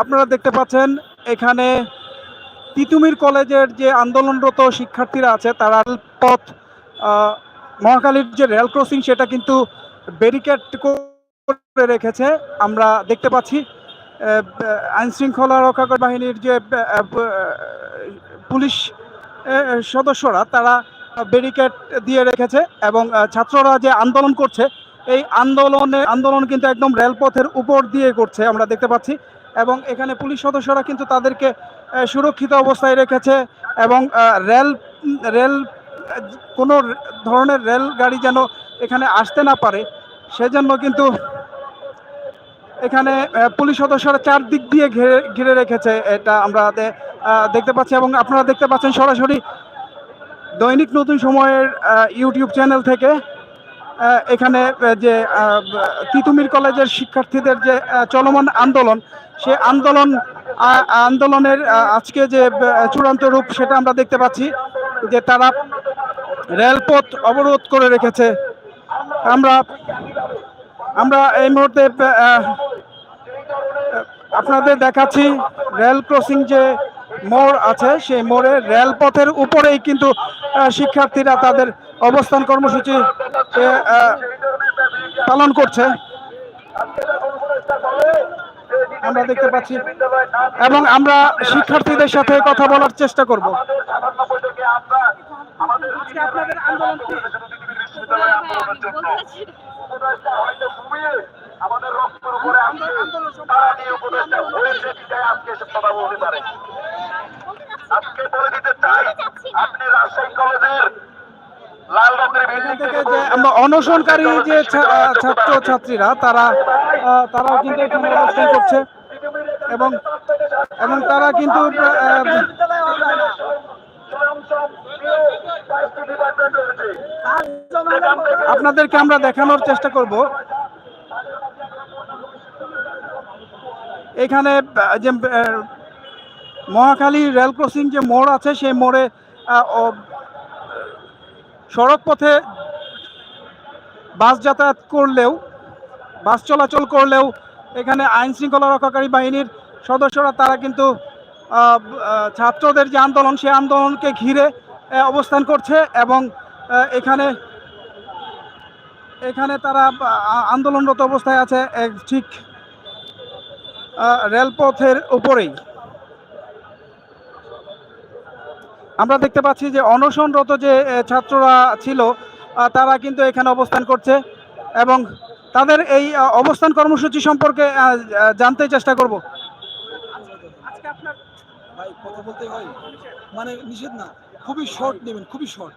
আপনারা দেখতে পাচ্ছেন এখানে তিতুমির কলেজের যে আন্দোলনরত শিক্ষার্থীরা আছে, তারা পথ মহাকালীর যে রেল ক্রসিং সেটা কিন্তু ব্যারিকেড করে রেখেছে। আমরা দেখতে পাচ্ছি আইন শৃঙ্খলা বাহিনীর যে পুলিশ সদস্যরা, তারা ব্যারিকেড দিয়ে রেখেছে এবং ছাত্ররা যে আন্দোলন করছে, এই আন্দোলনে, আন্দোলন কিন্তু একদম রেলপথের উপর দিয়ে করছে। আমরা দেখতে পাচ্ছি এবং এখানে পুলিশ সদস্যরা কিন্তু তাদেরকে সুরক্ষিত অবস্থায় রেখেছে এবং রেল রেল, কোনো ধরনের রেল গাড়ি যেন এখানে আসতে না পারে, সেজন্য কিন্তু এখানে পুলিশ সদস্যরা চারদিক দিয়ে ঘিরে ঘিরে রেখেছে এটা আমরা দেখতে পাচ্ছি এবং আপনারা দেখতে পাচ্ছেন সরাসরি দৈনিক নতুন সময়ের ইউটিউব চ্যানেল থেকে। এখানে যে তিতুমির কলেজের শিক্ষার্থীদের যে চলমান আন্দোলন, সে আন্দোলন আন্দোলনের আজকে যে চূড়ান্ত রূপ সেটা আমরা দেখতে পাচ্ছি যে তারা রেলপথ অবরোধ করে রেখেছে। আমরা আমরা এই মুহূর্তে আপনাদের দেখাচ্ছি রেল ক্রসিং যে মোড় আছে, সেই মোড়ে রেলপথের উপরেই কিন্তু শিক্ষার্থীরা তাদের অবস্থান কর্মসূচি পালন করছে। আমরা দেখতে পাচ্ছি। এবং আমরা শিক্ষার্থীদের সাথে কথা বলার চেষ্টা করব। আমাদের রক্তের উপরে আছে তারা নিয়ে উপদেশটা হয়েছে আজকে এসব কথা বলতে পারে আজকে বলে দিতে চাই আপনি রাজশাহী কলেজের লাল রঙের এখান বিল্ডিং আমরা অনশনকারী যে ছাত্র ছাত্রীরা তারা তারাও কিন্তু করছে। এবং এবং তারা কিন্তু আপনাদেরকে আমরা দেখানোর চেষ্টা করব। এখানে যে মহাখালী রেল ক্রসিং যে মোড় আছে, সেই মোড়ে সড়ক পথে বাস যাতায়াত করলেও, বাস চলাচল করলেও এখানে আইন শৃঙ্খলা রক্ষাকারী বাহিনীর সদস্যরা, তারা কিন্তু ছাত্রদের যে আন্দোলন সেই আন্দোলনকে ঘিরে অবস্থান করছে এবং এখানে এখানে তারা আন্দোলনরত অবস্থায় আছে ঠিক রেলপথের উপরেই। আমরা দেখতে পাচ্ছি যে অনশনরত যে ছাত্ররা ছিল তারা কিন্তু এখানে অবস্থান করছে এবং তাদের এই অবস্থান কর্মসূচি সম্পর্কে জানতে চেষ্টা করব। আজকে আপনার ভাই কথা বলতে হয়? মানে নিষেধ না। খুবই শর্ট নেবেন খুবই শর্ট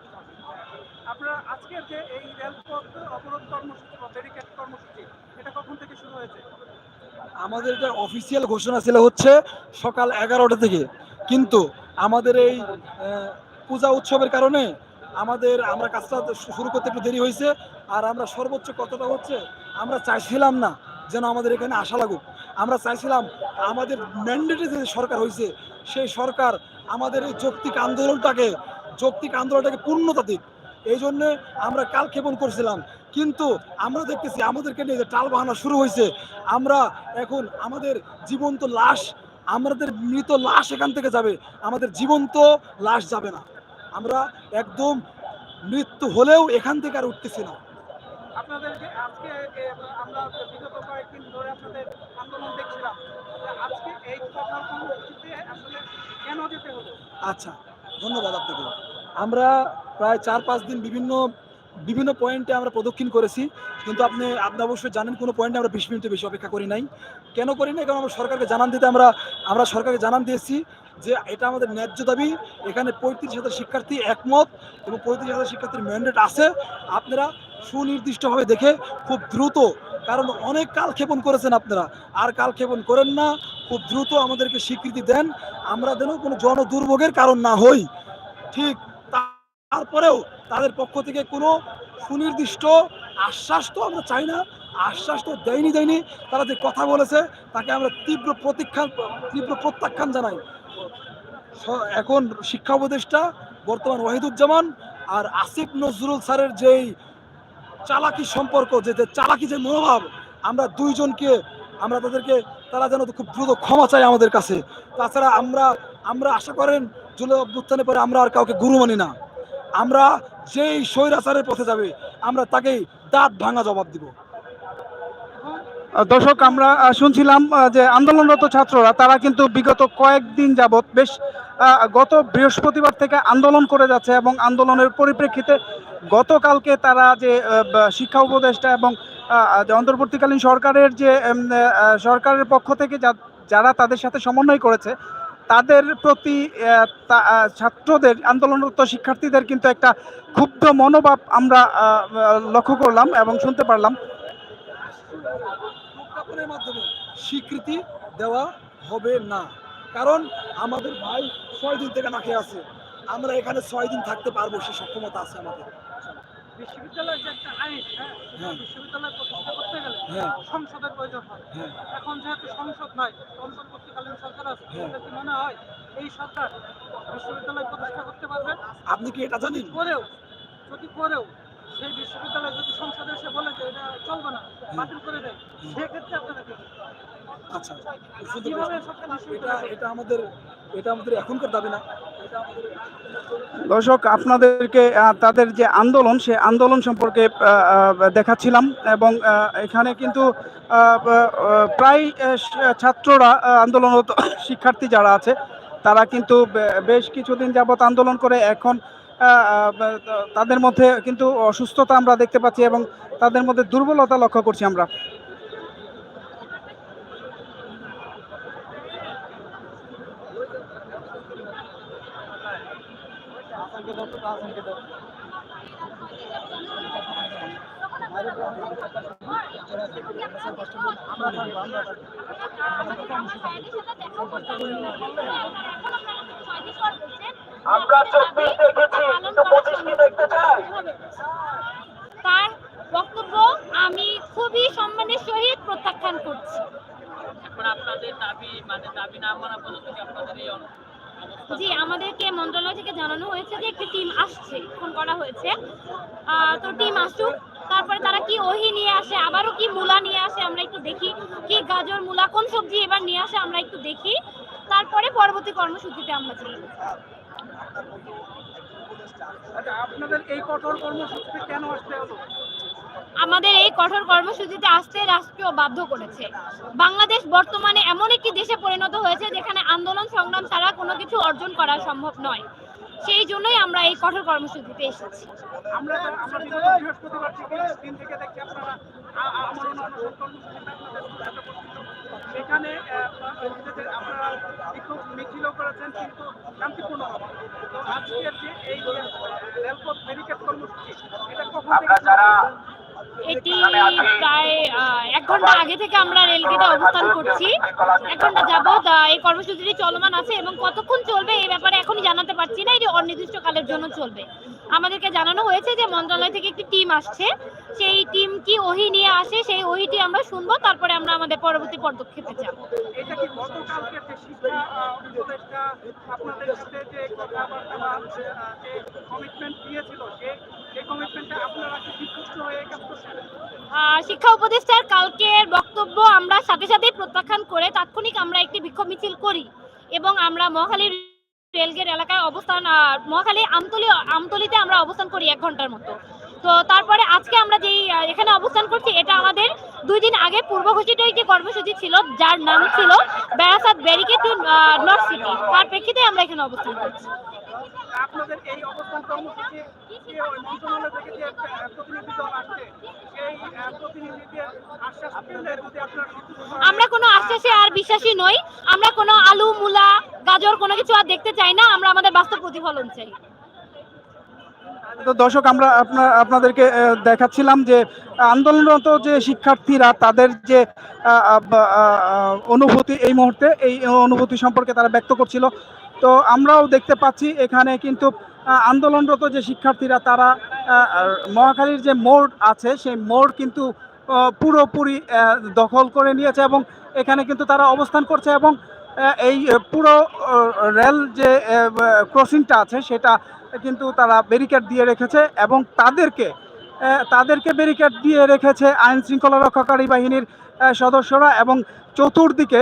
আপনার আজকের যে এই রেলপথ অবরোধ কর্মসূচি বা ব্যারিকেড কর্মসূচি এটা কখন থেকে শুরু হয়েছে? আমাদের এটা অফিসিয়াল ঘোষণা ছিল হচ্ছে সকাল এগারোটা থেকে। কিন্তু আমাদের এই পূজা উৎসবের কারণে আমাদের, আমরা কাজটা শুরু করতে একটু দেরি হয়েছে, আর আমরা সর্বোচ্চ কতটা হচ্ছে, আমরা চাইছিলাম না যেন আমাদের এখানে আশা লাগুক। আমরা চাইছিলাম আমাদের ম্যান্ডেটে যে সরকার হয়েছে, সেই সরকার আমাদের এই যৌক্তিক আন্দোলনটাকে যৌক্তিক আন্দোলনটাকে পূর্ণতা দিক। এই জন্যে আমরা কালক্ষেপণ করছিলাম। কিন্তু আমরা দেখতেছি আমাদেরকে নিয়ে যে টাল বাহানা শুরু হয়েছে। আমরা এখন আমাদের জীবন্ত লাশ, আমাদের মৃত লাশ এখান থেকে যাবে। আমাদের জীবন্ত লাশ যাবে না। আমরা একদম মৃত্যু হলেও এখান থেকে আর উঠতেছি না। আপনাদের আজকে আমরা বিগত কয়েকদিন ধরে আপনাদের আন্দোলন দেখছিলাম। আজকে এই আসলে কেন যেতে হলো? আচ্ছা ধন্যবাদ আপনাকে। আমরা প্রায় চার পাঁচ দিন বিভিন্ন বিভিন্ন পয়েন্টে আমরা প্রদক্ষিণ করেছি। কিন্তু আপনি আপনি অবশ্যই জানেন কোনো পয়েন্টে আমরা বিশ মিনিটের বেশি অপেক্ষা করি নাই। কেন করি নাই? কারণ আমরা সরকারকে জানান দিতে আমরা আমরা সরকারকে জানান দিয়েছি যে এটা আমাদের ন্যায্য দাবি। এখানে পঁয়ত্রিশ হাজার শিক্ষার্থী একমত এবং পঁয়ত্রিশ হাজার শিক্ষার্থীর ম্যান্ডেট আছে। আপনারা সুনির্দিষ্টভাবে দেখে খুব দ্রুত, কারণ অনেক কালক্ষেপণ করেছেন আপনারা। আর কালক্ষেপণ করেন না, খুব দ্রুত আমাদেরকে স্বীকৃতি দেন। আমরা যেন কোনো জন দুর্ভোগের কারণ না হই। ঠিক তারপরেও তাদের পক্ষ থেকে কোনো সুনির্দিষ্ট আশ্বাস তো আমরা চাই না, আশ্বাস তো দেয়নি দেয়নি। তারা যে কথা বলেছে, তাকে আমরা তীব্র প্রতীক্ষান তীব্র প্রত্যাখ্যান জানাই। এখন শিক্ষা উপদেষ্টা বর্তমান ওয়াহিদুজ্জামান আর আসিফ নজরুল স্যারের যেই চালাকি সম্পর্ক, যে চালাকি, যে মনোভাব, আমরা দুইজনকে, আমরা তাদেরকে, তারা যেন খুব দ্রুত ক্ষমা চাই আমাদের কাছে। তাছাড়া আমরা আমরা আশা করেন, জুলাই অভ্যুত্থানের পরে আমরা আর কাউকে গুরু মানি না। আমরা যেই স্বৈরাচারের পথে যাবে, আমরা তাকেই দাঁত ভাঙা জবাব দিব। দর্শক, আমরা শুনছিলাম যে আন্দোলনরত ছাত্ররা, তারা কিন্তু বিগত কয়েকদিন যাবৎ বেশ গত বৃহস্পতিবার থেকে আন্দোলন করে যাচ্ছে এবং আন্দোলনের পরিপ্রেক্ষিতে গতকালকে তারা যে শিক্ষা উপদেষ্টা এবং অন্তর্বর্তীকালীন সরকারের যে সরকারের পক্ষ থেকে যারা তাদের সাথে সমন্বয় করেছে তাদের প্রতি ছাত্রদের, আন্দোলনরত শিক্ষার্থীদের কিন্তু একটা ক্ষুব্ধ মনোভাব আমরা লক্ষ্য করলাম এবং শুনতে পারলাম। মাধ্যমে স্বীকৃতি দেওয়া হবে না। কারণ আমাদের ভাই ছয় দিন থেকে না খেয়ে আছে। আমরা এখানে ছয় দিন থাকতে পারব, সে সক্ষমতা আছে আমাদের। বিশ্ববিদ্যালয়ের যে একটা আইন হ্যাঁ হ্যাঁ। বিশ্ববিদ্যালয় প্রতিষ্ঠা করতে গেলে হ্যাঁ। সংসদের প্রয়োজন হয়। হ্যাঁ। এখন যেহেতু সংসদ নাই অন্তর্বর্তীকালীন সরকার আছে। কি মনে হয় এই সরকার বিশ্ববিদ্যালয় প্রতিষ্ঠা করতে পারবে? আপনি কি এটা জানেন? করেও যদি করেও সেই বিশ্ববিদ্যালয় যদি সংসদে এসে বলে যে এটা চলবে না বাতিল করে দেয় সেক্ষেত্রে আপনারা কি আচ্ছা এটা বিশ্ববিদ্যালয় এটা আমাদের এটা আমাদের এখনকার দাবি না। দর্শক, আপনাদেরকে তাদের যে আন্দোলন সে আন্দোলন সম্পর্কে দেখাচ্ছিলাম এবং এখানে কিন্তু প্রায় ছাত্ররা আন্দোলনরত শিক্ষার্থী যারা আছে, তারা কিন্তু বেশ কিছুদিন যাবৎ আন্দোলন করে এখন তাদের মধ্যে কিন্তু অসুস্থতা আমরা দেখতে পাচ্ছি এবং তাদের মধ্যে দুর্বলতা লক্ষ্য করছি আমরা। আমরা চব্বিশ দেখেছি কিন্তু পঁচিশ কি দেখতে চাই? তার বক্তব্য আমি খুবই সম্মানের সহিত প্রত্যাখ্যান করছি। এখন আপনাদের দাবি মানে দাবি না মানা পর্যন্ত আপনাদের এই জি আমাদেরকে মন্ত্রণালয় থেকে জানানো হয়েছে যে একটি টিম আসছে ফোন করা হয়েছে। তো টিম আসুক তারপরে তারা কি ওহি নিয়ে আসে আবারও কি মূলা নিয়ে আসে আমরা একটু দেখি কি গাজর মূলা কোন সবজি এবার নিয়ে আসে আমরা একটু দেখি। তারপরে পরবর্তী কর্মসূচিতে আমরা চলে আচ্ছা, আপনাদের এই কঠোর কর্মসূচিতে কেন আসতে আমাদের এই কঠোর কর্মসূচিতে আসতে রাষ্ট্রীয় বাধ্য করেছে। বাংলাদেশ বর্তমানে এমন একটি দেশে পরিণত হয়েছে যেখানে আন্দোলন সংগ্রাম ছাড়া কোনো কিছু অর্জন করা সম্ভব নয়। সেই জন্যই আমরা এই কঠোর কর্মসূচিতে এসেছি। আমরা। সেখানে আপনারা বিক্ষোভ মিছিলও করেছেন কিন্তু তো আজকের যে এই রেলপথ ব্যারিকেড কর্মসূচি এটা কখন যারা এটি প্রায় এক ঘণ্টা আগে থেকে আমরা রেলগেটে অবস্থান করছি। এক ঘণ্টা যাবৎ এই কর্মসূচিটি চলমান আছে এবং কতক্ষণ চলবে এই ব্যাপারে এখনই জানাতে পারছি না। এটি অনির্দিষ্টকালের জন্য চলবে। আমাদেরকে জানানো হয়েছে যে মন্ত্রণালয় থেকে একটি টিম আসছে। সেই টিম কি ওহি নিয়ে আসে সেই ওহিটি আমরা শুনব তারপরে আমরা আমাদের পরবর্তী পদক্ষেপে যাব। শিক্ষা সাথে উপদেষ্টার কালকের বক্তব্য আমরা সাথে সাথেই প্রত্যাখ্যান করে তাৎক্ষণিক আমরা একটি বিক্ষোভ মিছিল করি এবং আমরা মহাখালী রেলগেট এলাকায় অবস্থান মহাখালী আমতলি আমতলিতে আমরা অবস্থান করি এক ঘণ্টার মতো। তো তারপরে আজকে আমরা যেই এখানে অবস্থান করছি এটা আমাদের দুই দিন আগে পূর্ব ঘোষিত একটি কর্মসূচি ছিল যার নাম ছিল Barasat barricade to north city. তার প্রেক্ষিতে আমরা এখানে অবস্থান করছি। আপনাদের এই অবস্থান কর্মসূচি মন্ত্রণালয় থেকে যে প্রতিনিধি দল আসছে সেই প্রতিনিধিদের আশ্বাস পেলে যদি আপনারা সন্তুষ্ট হন, আমরা কোনো আশ্বাসে আর বিশ্বাসী নই আমরা কোনো গাজর কোনো কিছু আর দেখতে চাই না, আমরা আমাদের বাস্তব প্রতিফলন চাই। তো দর্শক, আমরা আপনার, আপনাদেরকে দেখাচ্ছিলাম যে আন্দোলনরত যে শিক্ষার্থীরা, তাদের যে অনুভূতি এই মুহূর্তে, এই অনুভূতি সম্পর্কে তারা ব্যক্ত করছিল। তো আমরাও দেখতে পাচ্ছি, এখানে কিন্তু আন্দোলনরত যে শিক্ষার্থীরা, তারা মহাখালীর যে মোড় আছে, সেই মোড় কিন্তু পুরোপুরি দখল করে নিয়েছে এবং এখানে কিন্তু তারা অবস্থান করছে এবং এই পুরো রেল যে ক্রসিংটা আছে, সেটা কিন্তু তারা ব্যারিকেড দিয়ে রেখেছে এবং তাদেরকে তাদেরকে ব্যারিকেড দিয়ে রেখেছে আইন শৃঙ্খলা রক্ষাকারী বাহিনীর সদস্যরা এবং চতুর্দিকে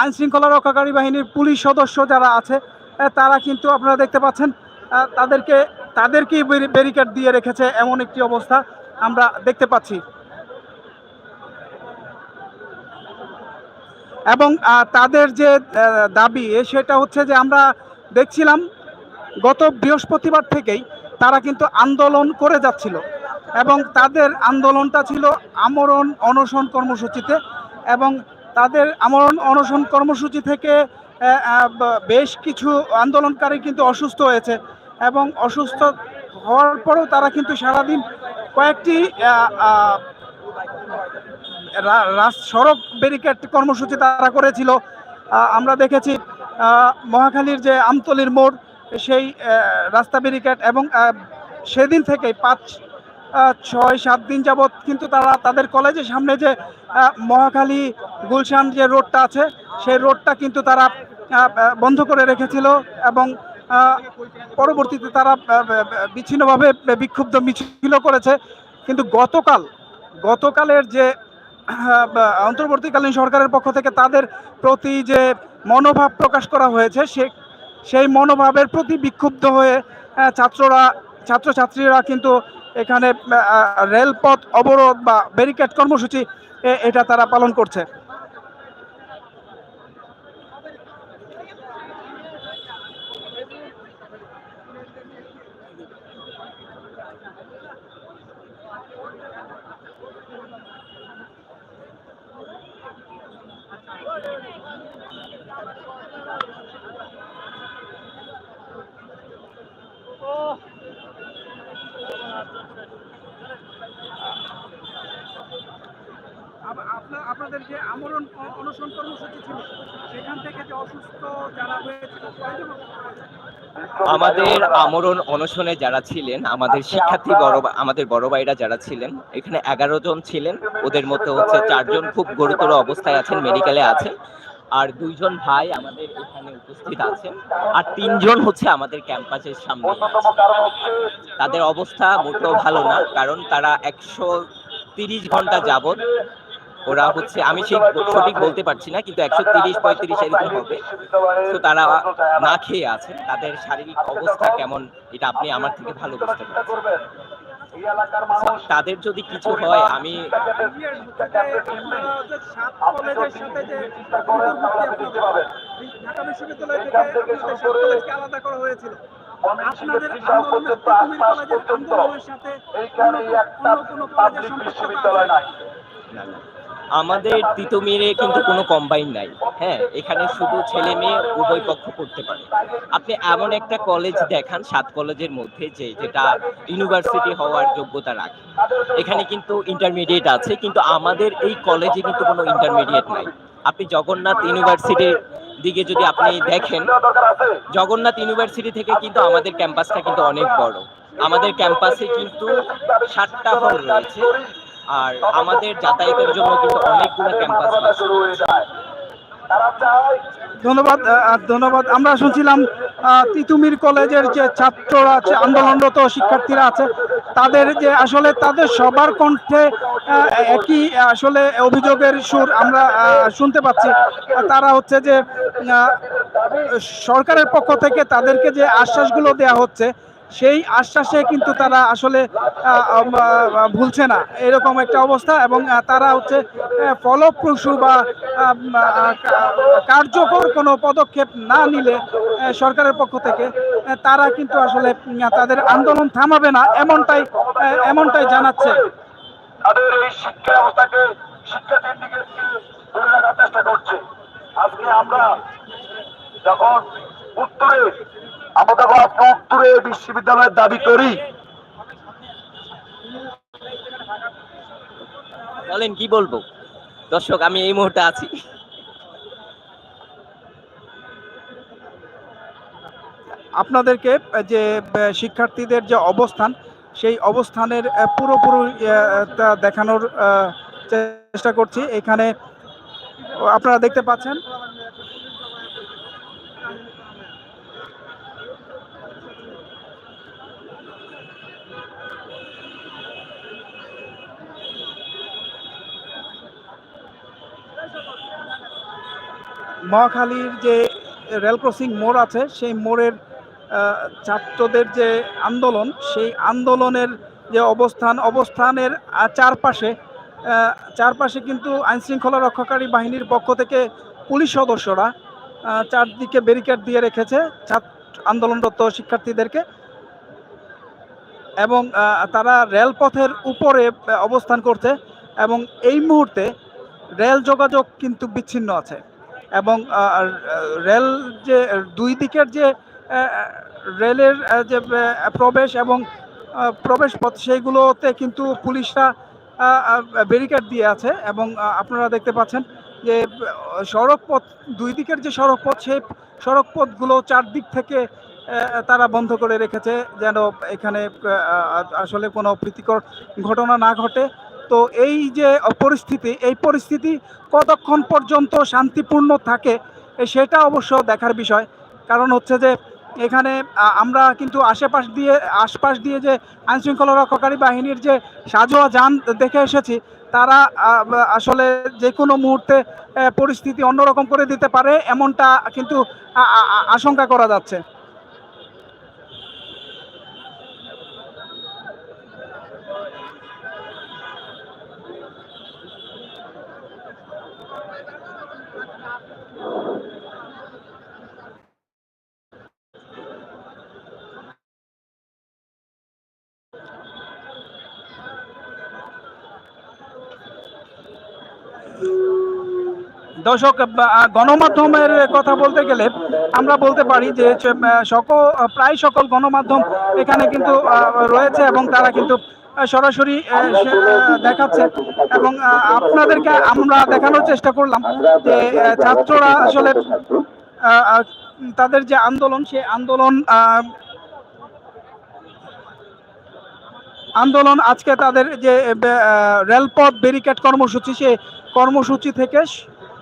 আইন শৃঙ্খলা রক্ষাকারী বাহিনীর পুলিশ সদস্য যারা আছে তারা কিন্তু আপনারা দেখতে পাচ্ছেন তাদেরকে, তাদেরকেই ব্যারিকেড দিয়ে রেখেছে এমন একটি অবস্থা আমরা দেখতে পাচ্ছি। এবং তাদের যে দাবি সেটা হচ্ছে যে আমরা দেখছিলাম গত বৃহস্পতিবার থেকেই তারা কিন্তু আন্দোলন করে যাচ্ছিল এবং তাদের আন্দোলনটা ছিল আমরণ অনশন কর্মসূচিতে এবং তাদের আমরণ অনশন কর্মসূচি থেকে বেশ কিছু আন্দোলনকারী কিন্তু অসুস্থ হয়েছে এবং অসুস্থ হওয়ার পরেও তারা কিন্তু সারাদিন কয়েকটি সড়ক ব্যারিকেড কর্মসূচি তারা করেছিল। আমরা দেখেছি মহাখালীর যে আমতলির মোড়, সেই রাস্তা ব্যারিকেড এবং সেদিন থেকে পাঁচ ছয়, সাত দিন যাবৎ কিন্তু তারা তাদের কলেজের সামনে যে মহাখালী গুলশান যে রোডটা আছে, সেই রোডটা কিন্তু তারা বন্ধ করে রেখেছিল এবং পরবর্তীতে তারা বিচ্ছিন্নভাবে বিক্ষুব্ধ মিছিল করেছে। কিন্তু গতকাল, গতকালের যে অন্তর্বর্তীকালীন সরকারের পক্ষ থেকে তাদের প্রতি যে মনোভাব প্রকাশ করা হয়েছে, সে, সেই মনোভাবের প্রতি বিক্ষুব্ধ হয়ে ছাত্ররা, ছাত্রছাত্রীরা কিন্তু এখানে রেলপথ অবরোধ বা ব্যারিকেড কর্মসূচি এটা তারা পালন করছে আপনাদের যে আমরণ অনশন কর্মসূচি ছিল সেখান থেকে যে অসুস্থ যারা হয়েছিল আমাদের আমরণ অনশনে যারা ছিলেন আমাদের শিক্ষার্থী বড় আমাদের বড় ভাইরা যারা ছিলেন এখানে এগারো জন ছিলেন ওদের মধ্যে হচ্ছে চারজন খুব গুরুতর অবস্থায় আছেন মেডিকেলে আছেন আর দুইজন ভাই আমাদের এখানে উপস্থিত আছেন আর তিনজন হচ্ছে আমাদের ক্যাম্পাসের সামনে তাদের অবস্থা মোটেও ভালো না কারণ তারা একশো তিরিশ ঘণ্টা যাবত ওরা হচ্ছে আমি সেই সঠিক বলতে পারছি না কিন্তু একশো তিরিশ পঁয়ত্রিশ এরকম হবে। তো তারা না খেয়ে আছে। তাদের শারীরিক অবস্থা কেমন এটা আপনি আমার থেকে ভালো বুঝতে পারছেন। তাদের যদি কিছু হয় আমি বিশ্ববিদ্যালয় আলাদা করা হয়েছিল। আমাদের তিতুমিরে কিন্তু কোনো কম্বাইন নাই। হ্যাঁ এখানে শুধু ছেলে মেয়ে উভয় পক্ষ করতে পারে। আপনি এমন একটা কলেজ দেখান, সাত কলেজের মধ্যে যে যেটা ইউনিভার্সিটি হওয়ার যোগ্যতা রাখে। এখানে কিন্তু ইন্টারমিডিয়েট আছে, কিন্তু আমাদের এই কলেজে কিন্তু কোনো ইন্টারমিডিয়েট নাই। আপনি জগন্নাথ ইউনিভার্সিটির দিকে যদি আপনি দেখেন, জগন্নাথ ইউনিভার্সিটি থেকে কিন্তু আমাদের ক্যাম্পাসটা কিন্তু অনেক বড়। আমাদের ক্যাম্পাসে কিন্তু সাতটা হল রয়েছে। আর আমাদের যাতায়াতের জন্য কিন্তু অনেকগুলো ক্যাম্পাস ধন্যবাদ ধন্যবাদ। আমরা শুনছিলাম তিতুমির কলেজের যে ছাত্ররা আছে, আন্দোলনরত শিক্ষার্থীরা আছে, তাদের যে আসলে তাদের সবার কণ্ঠে একই আসলে অভিযোগের সুর আমরা শুনতে পাচ্ছি। তারা হচ্ছে যে সরকারের পক্ষ থেকে তাদেরকে যে আশ্বাসগুলো দেয়া হচ্ছে সেই আশ্বাসে কিন্তু তারা আসলে ভুলছে না। এরকম একটা অবস্থা এবং তারা হচ্ছে ফলপ্রসূ বা কার্যকর কোনো পদক্ষেপ না নিলে সরকারের পক্ষ থেকে তারা কিন্তু আসলে তাদের আন্দোলন থামাবে না, এমনটাই এমনটাই জানাচ্ছে। চেষ্টা করছে। আজকে আমরা যখন উত্তরে আমরা উত্তরে বিশ্ববিদ্যালয়ের দাবি করি। বলেন কি বলব? দর্শক আমি এই মুহূর্তে আছি। আপনাদেরকে যে শিক্ষার্থীদের যে অবস্থান সেই অবস্থানের পুরোপুরি আহ, দেখানোর আহ, চেষ্টা করছি। এখানে আপনারা দেখতে পাচ্ছেন মহাখালীর যে রেল ক্রসিং মোড় আছে, সেই মোড়ের ছাত্রদের যে আন্দোলন, সেই আন্দোলনের যে অবস্থান, অবস্থানের চারপাশে চারপাশে কিন্তু আইনশৃঙ্খলা রক্ষাকারী বাহিনীর পক্ষ থেকে পুলিশ সদস্যরা চারদিকে ব্যারিকেড দিয়ে রেখেছে ছাত্র আন্দোলনরত শিক্ষার্থীদেরকে এবং তারা রেলপথের উপরে অবস্থান করছে এবং এই মুহূর্তে রেল যোগাযোগ কিন্তু বিচ্ছিন্ন আছে। এবং রেল যে, দুই দিকের যে রেলের যে প্রবেশ এবং প্রবেশ পথ সেইগুলোতে কিন্তু পুলিশরা ব্যারিকেড দিয়ে আছে এবং আপনারা দেখতে পাচ্ছেন যে সড়ক পথ দুই দিকের যে সড়ক পথ সেই সড়ক পথগুলো চারদিক থেকে তারা বন্ধ করে রেখেছে যেন এখানে আসলে কোনো প্রীতিকর ঘটনা না ঘটে। তো এই যে পরিস্থিতি, এই পরিস্থিতি কতক্ষণ পর্যন্ত শান্তিপূর্ণ থাকে সেটা অবশ্য দেখার বিষয়। কারণ হচ্ছে যে এখানে আমরা কিন্তু আশেপাশ দিয়ে, আশপাশ দিয়ে যে আইনশৃঙ্খলা রক্ষাকারী বাহিনীর যে সাজোয়া যান দেখে এসেছি, তারা আসলে যে কোনো মুহূর্তে পরিস্থিতি অন্যরকম করে দিতে পারে, এমনটা কিন্তু আশঙ্কা করা যাচ্ছে। দর্শক গণমাধ্যমের কথা বলতে গেলে আমরা বলতে পারি যে সকল প্রায় সকল গণমাধ্যম এখানে কিন্তু রয়েছে এবং তারা কিন্তু সরাসরি দেখাচ্ছে এবং আপনাদেরকে আমরা দেখানোর চেষ্টা করলাম যে ছাত্ররা আসলে তাদের যে আন্দোলন, সে আন্দোলন আন্দোলন আজকে তাদের যে রেলপথ ব্যারিকেড কর্মসূচি, সে কর্মসূচি থেকে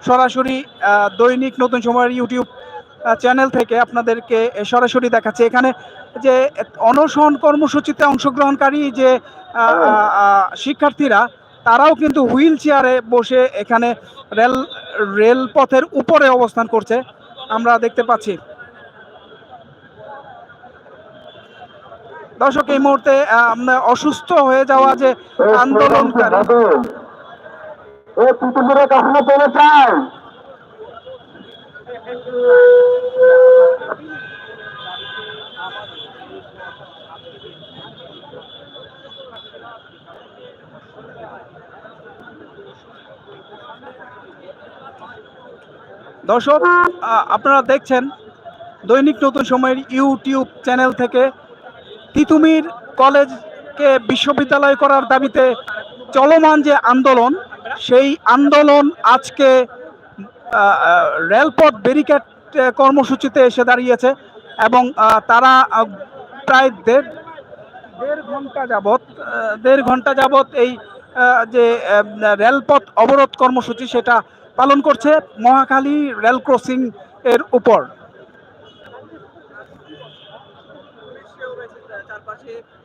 সরাসরি দৈনিক নতুন সময়ের ইউটিউব চ্যানেল থেকে আপনাদেরকে সরাসরি দেখাচ্ছে। এখানে যে অনশন কর্মসূচিতে অংশগ্রহণকারী যে শিক্ষার্থীরা তারাও কিন্তু হুইল চেয়ারে বসে এখানে রেল রেলপথের উপরে অবস্থান করছে। আমরা দেখতে পাচ্ছি। দর্শক এই মুহূর্তে অসুস্থ হয়ে যাওয়া যে আন্দোলনকারী পৃথিবীর কখনো পেরে চাই। দর্শক আপনারা দেখছেন দৈনিক নতুন সময়ের ইউটিউব চ্যানেল থেকে তিতুমির কলেজকে বিশ্ববিদ্যালয় করার দাবিতে চলমান যে আন্দোলন সেই আন্দোলন আজকে রেলপথ ব্যারিকেড কর্মসূচিতে এসে দাঁড়িয়েছে এবং তারা প্রায় দেড় দেড় ঘণ্টা আহ, দেড় ঘণ্টা যাবত এই যে রেলপথ অবরোধ কর্মসূচি সেটা পালন করছে মহাখালী রেল ক্রসিং এর উপর।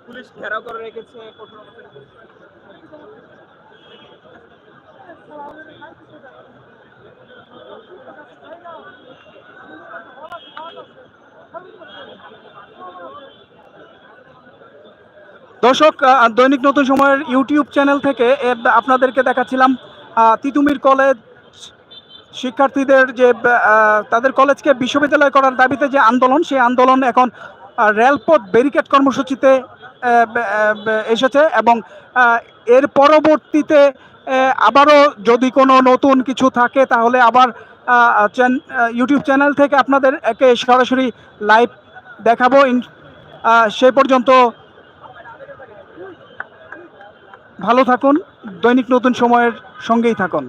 পুলিশ ঘেরাও করে রেখেছে দর্শক দৈনিক নতুন সময়ের ইউটিউব চ্যানেল থেকে এর আপনাদেরকে দেখাচ্ছিলাম তিতুমির কলেজ শিক্ষার্থীদের যে তাদের কলেজকে বিশ্ববিদ্যালয় করার দাবিতে যে আন্দোলন, সেই আন্দোলন এখন রেলপথ ব্যারিকেড কর্মসূচিতে এসেছে এবং এর পরবর্তীতে আবারও যদি কোনো নতুন কিছু থাকে, তাহলে আবার ইউটিউব চ্যানেল থেকে আপনাদের একে সরাসরি লাইভ দেখাবো। সে পর্যন্ত ভালো থাকুন, দৈনিক নতুন সময়ের সঙ্গেই থাকুন।